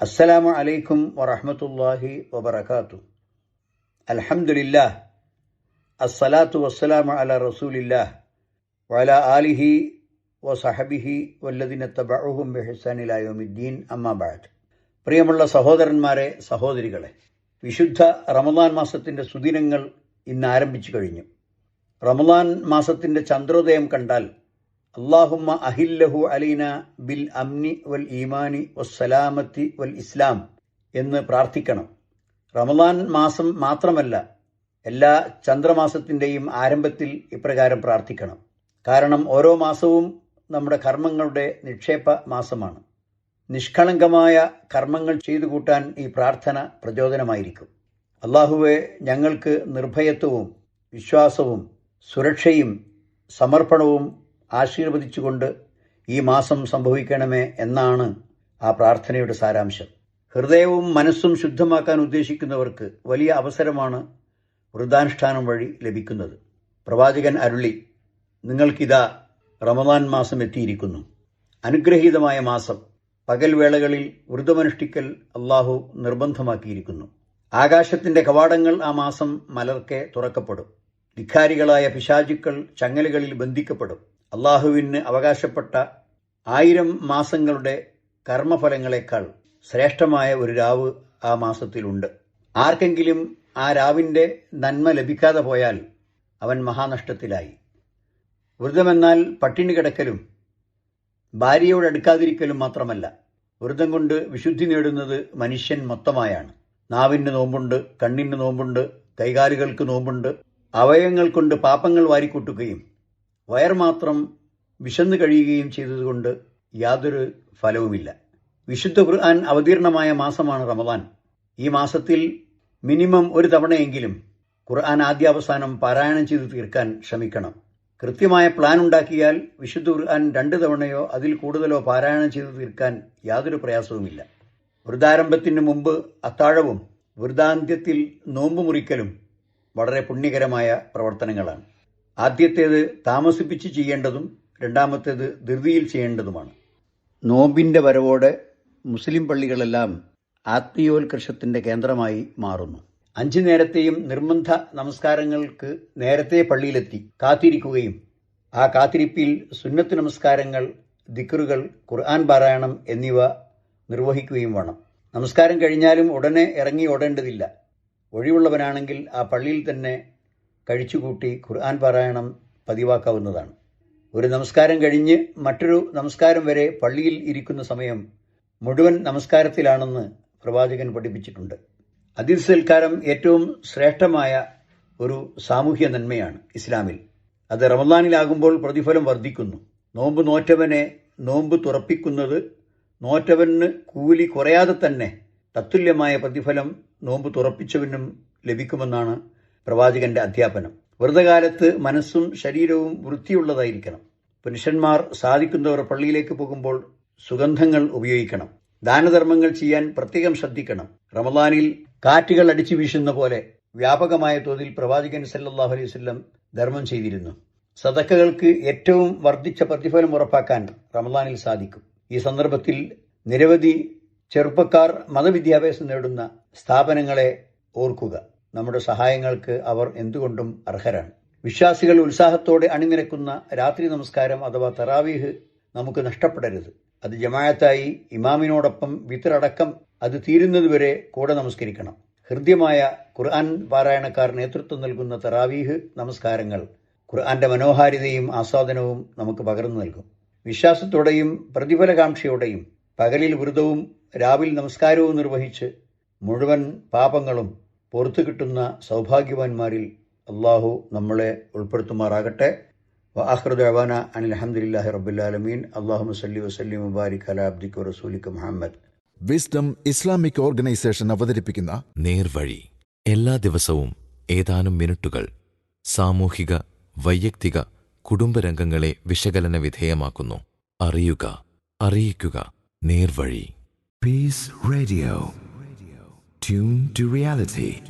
അസ്സലാമു അലൈക്കും വറഹ്മത്തുള്ളാഹി വബർക്കാത്തു അൽഹംദുലില്ലാഹ്. അസ്സലാത്തു വസ്സലാമു അല റസൂലില്ലാ വല ആലിഹി വസഹബിഹി വല്ലദിന തബഅഹും യൗമിദ്ദീൻ. പ്രിയമുള്ള സഹോദരന്മാരെ സഹോദരികളെ വിശുദ്ധ റമദാൻ മാസത്തിന്റെ സുദിനങ്ങൾ ഇന്ന് ആരംഭിച്ചു കഴിഞ്ഞു. റമദാൻ മാസത്തിന്റെ ചന്ദ്രോദയം കണ്ടാൽ അള്ളാഹുമ്മ അഹില്ലഹു അലീന ബിൽ അംനി വൽ ഈമാനി വസ്സലാമത്തി വൽ ഇസ്ലാം എന്ന് പ്രാർത്ഥിക്കണം. റമദാൻ മാസം മാത്രമല്ല എല്ലാ ചന്ദ്രമാസത്തിന്റെയും ആരംഭത്തിൽ ഇപ്രകാരം പ്രാർത്ഥിക്കണം. കാരണം ഓരോ മാസവും നമ്മുടെ കർമ്മങ്ങളുടെ നിക്ഷേപ മാസമാണ്. നിഷ്കളങ്കമായ കർമ്മങ്ങൾ ചെയ്തു കൂട്ടാൻ ഈ പ്രാർത്ഥന പ്രചോദനമായിരിക്കും. അള്ളാഹുവെ ഞങ്ങൾക്ക് നിർഭയത്വവും വിശ്വാസവും സുരക്ഷയും സമർപ്പണവും ആശീർവദിച്ചുകൊണ്ട് ഈ മാസം സംഭവിക്കണമേ എന്നാണ് ആ പ്രാർത്ഥനയുടെ സാരാംശം. ഹൃദയവും മനസ്സും ശുദ്ധമാക്കാൻ ഉദ്ദേശിക്കുന്നവർക്ക് വലിയ അവസരമാണ് വൃദ്ധാനുഷ്ഠാനം വഴി ലഭിക്കുന്നത്. പ്രവാചകൻ അരുളി നിങ്ങൾക്കിതാ റമദാൻ മാസം എത്തിയിരിക്കുന്നു. അനുഗ്രഹീതമായ മാസം. പകൽവേളകളിൽ വ്രതമനുഷ്ഠിക്കൽ അള്ളാഹു നിർബന്ധമാക്കിയിരിക്കുന്നു. ആകാശത്തിന്റെ കവാടങ്ങൾ ആ മാസം മലർക്കെ തുറക്കപ്പെടും. ധിക്കാരികളായ പിശാചുക്കൾ ചങ്ങലുകളിൽ ബന്ധിക്കപ്പെടും. അള്ളാഹുവിന് അവകാശപ്പെട്ട ആയിരം മാസങ്ങളുടെ കർമ്മഫലങ്ങളെക്കാൾ ശ്രേഷ്ഠമായ ഒരു രാവ് ആ മാസത്തിലുണ്ട്. ആർക്കെങ്കിലും ആ രാവിന്റെ നന്മ ലഭിക്കാതെ പോയാൽ അവൻ മഹാനഷ്ടത്തിലായി. വ്രതമെന്നാൽ പട്ടിണി കിടക്കലും ഭാര്യയോട് അടുക്കാതിരിക്കലും മാത്രമല്ല വ്രതം കൊണ്ട് വിശുദ്ധി നേടുന്നത് മനുഷ്യൻ മൊത്തമായാണ്. നാവിന് നോമ്പുണ്ട് കണ്ണിന് നോമ്പുണ്ട് കൈകാലുകൾക്ക് നോമ്പുണ്ട് അവയവങ്ങൾ കൊണ്ട് പാപങ്ങൾ വാരിക്കൂട്ടുകയും വയർ മാത്രം വിശന്നു കഴിയുകയും ചെയ്തതുകൊണ്ട് യാതൊരു ഫലവുമില്ല. വിശുദ്ധ ഖുർആൻ അവതീർണമായ മാസമാണ് റമദാൻ. ഈ മാസത്തിൽ മിനിമം ഒരു തവണയെങ്കിലും ഖുർആൻ ആദ്യാവസാനം പാരായണം ചെയ്തു തീർക്കാൻ ശ്രമിക്കണം. കൃത്യമായ പ്ലാൻ ഉണ്ടാക്കിയാൽ വിശുദ്ധ ഖുർആൻ രണ്ട് തവണയോ അതിൽ കൂടുതലോ പാരായണം ചെയ്തു തീർക്കാൻ യാതൊരു പ്രയാസവുമില്ല. വൃതാരംഭത്തിന് മുമ്പ് അത്താഴവും വൃതാന്ത്യത്തിൽ നോമ്പ് മുറിക്കലും വളരെ പുണ്യകരമായ പ്രവർത്തനങ്ങളാണ്. ആദ്യത്തേത് താമസിപ്പിച്ച് ചെയ്യേണ്ടതും രണ്ടാമത്തേത് ധൃതിയിൽ ചെയ്യേണ്ടതുമാണ്. നോമ്പിന്റെ വരവോടെ മുസ്ലിം പള്ളികളെല്ലാം ആത്മീയോത്കർഷത്തിന്റെ കേന്ദ്രമായി മാറുന്നു. അഞ്ചു നേരത്തെയും നിർബന്ധ നമസ്കാരങ്ങൾക്ക് നേരത്തെ പള്ളിയിലെത്തി കാത്തിരിക്കുകയും ആ കാത്തിരിപ്പിൽ സുന്നത്ത് നമസ്കാരങ്ങൾ ദിക്കറുകൾ ഖുർആൻ പാരായണം എന്നിവ നിർവഹിക്കുകയും വേണം. നമസ്കാരം കഴിഞ്ഞാലും ഉടനെ ഇറങ്ങി ഓടേണ്ടതില്ല. ഒഴിവുള്ളവനാണെങ്കിൽ ആ പള്ളിയിൽ തന്നെ കഴിച്ചുകൂട്ടി ഖുർആൻ പാരായണം പതിവാക്കാവുന്നതാണ്. ഒരു നമസ്കാരം കഴിഞ്ഞ് മറ്റൊരു നമസ്കാരം വരെ പള്ളിയിൽ ഇരിക്കുന്ന സമയം മുഴുവൻ നമസ്കാരത്തിലാണെന്ന് പ്രവാചകൻ പഠിപ്പിച്ചിട്ടുണ്ട്. അതിഥി സൽക്കാരം ഏറ്റവും ശ്രേഷ്ഠമായ ഒരു സാമൂഹ്യ നന്മയാണ് ഇസ്ലാമിൽ. അത് റമദാനിലാകുമ്പോൾ പ്രതിഫലം വർദ്ധിക്കുന്നു. നോമ്പ് നോറ്റവനെ നോമ്പ് തുറപ്പിക്കുന്നത് നോറ്റവന് കൂലി കുറയാതെ തന്നെ തത്തുല്യമായ പ്രതിഫലം നോമ്പ് തുറപ്പിച്ചവനും ലഭിക്കുമെന്നാണ് പ്രവാചകന്റെ അധ്യാപനം. വ്രതകാലത്ത് മനസ്സും ശരീരവും വൃത്തിയുള്ളതായിരിക്കണം. പുരുഷന്മാർ സാധിക്കുന്നവർ പള്ളിയിലേക്ക് പോകുമ്പോൾ സുഗന്ധങ്ങൾ ഉപയോഗിക്കണം. ദാനധർമ്മങ്ങൾ ചെയ്യാൻ പ്രത്യേകം ശ്രദ്ധിക്കണം. റമദാനിൽ കാറ്റുകൾ അടിച്ചു വീശുന്ന പോലെ വ്യാപകമായ തോതിൽ പ്രവാചകൻ സല്ലാഹു അലൈഹി വസല്ലം ധർമ്മം ചെയ്തിരുന്നു. സദക്കകൾക്ക് ഏറ്റവും വർദ്ധിച്ച പ്രതിഫലം ഉറപ്പാക്കാൻ റമദാനിൽ സാധിക്കും. ഈ സന്ദർഭത്തിൽ നിരവധി ചെറുപ്പക്കാർ മതവിദ്യാഭ്യാസം നേടുന്ന സ്ഥാപനങ്ങളെ ഓർക്കുക. നമ്മുടെ സഹായങ്ങൾക്ക് അവർ എന്തുകൊണ്ടും അർഹരാണ്. വിശ്വാസികൾ ഉത്സാഹത്തോടെ അണിനിരക്കുന്ന രാത്രി നമസ്കാരം അഥവാ തറാവീഹ് നമുക്ക് നഷ്ടപ്പെടരുത്. അത് ജമായത്തായി ഇമാമിനോടൊപ്പം വിത്തറടക്കം അത് തീരുന്നതുവരെ കൂടെ നമസ്കരിക്കണം. ഹൃദ്യമായ ഖുർആൻ പാരായണക്കാർ നേതൃത്വം നൽകുന്ന തറാവീഹ് നമസ്കാരങ്ങൾ ഖുർആന്റെ മനോഹാരിതയും ആസ്വാദനവും നമുക്ക് പകർന്നു നൽകും. വിശ്വാസത്തോടെയും പ്രതിഫലകാംക്ഷയോടെയും പകലിൽ വ്രതവും രാവിൽ നമസ്കാരവും നിർവഹിച്ച് മുഴുവൻ പാപങ്ങളും പുറത്തു കിട്ടുന്ന സൗഭാഗ്യവാന്മാരിൽ അള്ളാഹു നമ്മളെ ഉൾപ്പെടുത്തുമാറാകട്ടെ. വാഹൃദാന അനിൽ അഹമ്മദില്ലാഹി റബ്ബുലാലമീൻ അള്ളാഹു സല്ലി വസ്ലി മുബാരിക് അല അബ്ദിക്ക് റസൂലിക്ക് മുഹമ്മദ്. വിസ്ഡം ഇസ്ലാമിക് ഓർഗനൈസേഷൻ അവതരിപ്പിക്കുന്ന നേർവഴി. എല്ലാ ദിവസവും ഏതാനും മിനിറ്റുകൾ സാമൂഹിക വൈയക്തിക കുടുംബരംഗങ്ങളെ വിശകലന വിധേയമാക്കുന്നു. അറിയുക അറിയിക്കുക Nervazhi. Peace Radio. Tune to reality.